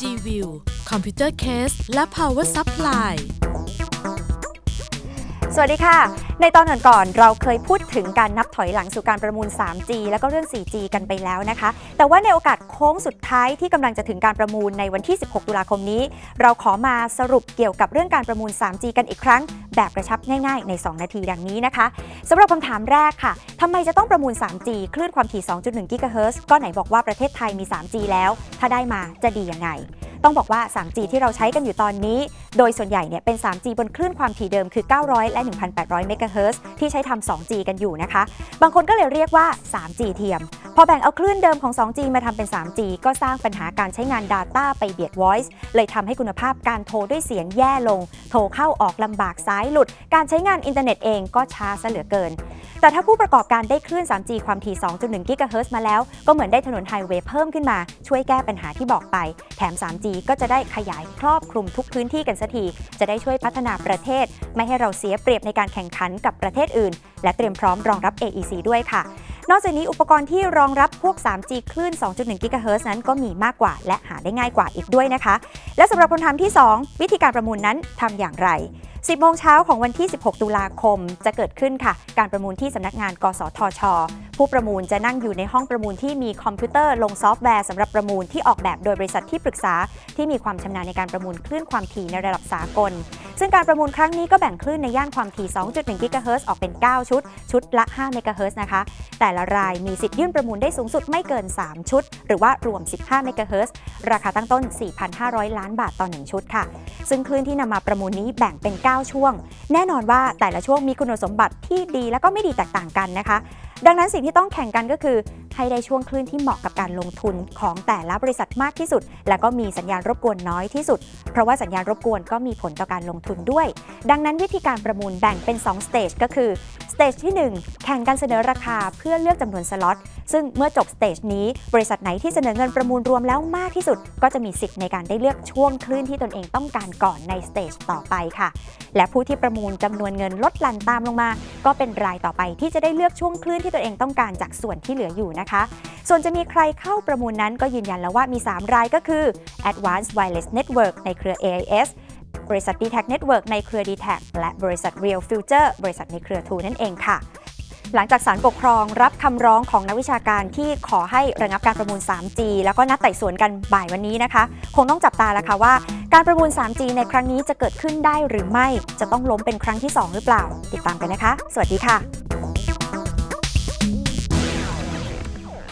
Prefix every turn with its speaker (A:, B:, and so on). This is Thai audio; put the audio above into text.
A: G-View คอมพิวเตอร์เคสและ Power Supply
B: สวัสดีค่ะ ในตอนก่อนๆเราเคยพูดถึงการนับถอยหลังสู่การประมูล 3G แล้วก็เรื่อง 4G กันไปแล้วนะคะ แต่ว่าในโอกาสโค้งสุดท้ายที่กำลังจะถึงการประมูลในวันที่ 16 ตุลาคมนี้ เราขอมาสรุปเกี่ยวกับเรื่องการประมูล 3G กันอีกครั้ง แบบกระชับง่ายๆ ใน 2 นาทีดังนี้นะคะสำหรับคำถามแรกค่ะทำไมจะต้องประมูล 3G คลื่นความถี่ 2.1 กิกะเฮิรตซ์ก็ไหนบอกว่าประเทศไทยมี 3G แล้ว ถ้าได้มาจะดียังไง ต้องบอกว่า 3G ที่เราใช้กันอยู่ตอนนี้ โดยส่วนใหญ่เนี่ยเป็น 3G บนคลื่นความถี่เดิมคือ 900 และ 1,800 เมกะเฮิรตซ์ที่ใช้ทำ 2G กันอยู่นะคะ บางคนก็เลยเรียกว่า 3G เทียม พอแบ่งเอาคลื่นเดิมของ 2G มาทำเป็น 3G ก็สร้างปัญหาการใช้งาน Data ไปเบียด Voice เลยทำให้คุณภาพการโทรด้วยเสียงแย่ลง โทรเข้าออกลำบากซ้ายหลุด การใช้งานอินเทอร์เน็ตเองก็ช้าซะเหลือเกิน แต่ถ้าผู้ประกอบการได้คลื่น 3G ความถี่ 2.1 กิกะเฮิรตซ์มาแล้ว ก็เหมือนได้ถนนไฮเวย์เพิ่มขึ้นมา ช่วยแก้ปัญหาที่บอกไป แถม 3G ก็จะได้ขยายครอบคลุมทุกพื้นที่กันสักที จะได้ช่วยพัฒนาประเทศ ไม่ให้เราเสียเปรียบในการแข่งขันกับประเทศอื่น และเตรียมพร้อมรองรับ AEC ด้วยค่ะ นอกจากนี้อุปกรณ์ที่รองรับพวก 3G คลื่น 2.1 กิกะเฮิรตซ์นั้นก็มีมากกว่า และหาได้ง่ายกว่าอีกด้วยนะคะ และสำหรับคำถามที่ 2 วิธีการประมูลนั้นทำอย่างไร 10 โมงเช้าของวันที่ 16 ตุลาคมจะเกิดขึ้นค่ะ การประมูลที่สำนักงาน กสทช ผู้ประมูลจะนั่งอยู่ในห้องประมูลที่มีคอมพิวเตอร์ลงซอฟต์แวร์สำหรับประมูลที่ออกแบบโดยบริษัทที่ปรึกษา ที่มีความชำนาญในการประมูลคลื่นความถี่ในระดับสากล ซึ่งการประมูลครั้งนี้ก็แบ่งคลื่นในย่านความถี่ 2.1 กิกะเฮิรตซ์ออกเป็น 9 ชุด ชุดละ 5 เมกะเฮิรตซ์นะคะ แต่ละรายมีสิทธิ์ยื่นประมูลได้สูงสุดไม่เกิน 3 ชุด หรือว่ารวม 15 เมกะเฮิรตซ์ราคาตั้งต้น 4,500 ล้านบาทต่อ 1 ชุดค่ะ ซึ่งคลื่นที่นำมาประมูลนี้แบ่งเป็น 9 ช่วง แน่นอนว่าแต่ละช่วงมีคุณสมบัติที่ดีและก็ไม่ดีแตกต่างกันนะคะ ดังนั้นสิ่งที่ต้องแข่งกันก็คือ ให้ได้ช่วงคลื่นที่เหมาะกับการลงทุนของแต่ละบริษัทมากที่สุด และก็มีสัญญาณรบกวนน้อยที่สุด เพราะว่าสัญญาณรบกวนก็มีผลต่อการลงทุนด้วย ดังนั้นวิธีการประมูลแบ่งเป็น2สเตจก็คือสเตจที่ 1 แข่งกันเสนอราคาเพื่อเลือกจำนวนสล็อตซึ่งเมื่อจบสเตจนี้บริษัทไหนที่เสนอเงินประมูลรวมแล้วมากที่สุด ก็จะมีสิทธิ์ในการได้เลือกช่วงคลื่นที่ตนเองต้องการก่อนในสเตจต่อไปค่ะ และผู้ที่ประมูลจำนวนเงินลดหลั่นตามลงมา ก็เป็นรายต่อไปที่จะได้เลือกช่วงคลื่นที่ตนเองต้องการจากส่วนที่เหลืออยู่นะคะส่วนจะมีใครเข้าประมูลนั้นก็ยืนยันแล้วว่ามี 3 รายก็คือ Advanced Wireless Network ในเครือ AIS บริษัท d t a c Network ในเครือ d t a c และบริษัท Real Future บริษัทในเครือ True นั่นเองค่ะหลังจากศาลปกครองรับคำร้องของนักวิชาการที่ขอให้ระงับการประมูล 3G แล้วก็นัดไต่สวนกันบ่ายวันนี้นะคะ คงต้องจับตาแล้วค่ะว่า การประมูล 3G ในครั้งนี้จะเกิดขึ้นได้หรือไม่ จะต้องล้มเป็นครั้งที่ 2 หรือเปล่า ติดตามกันนะคะ สวัสดีค่ะ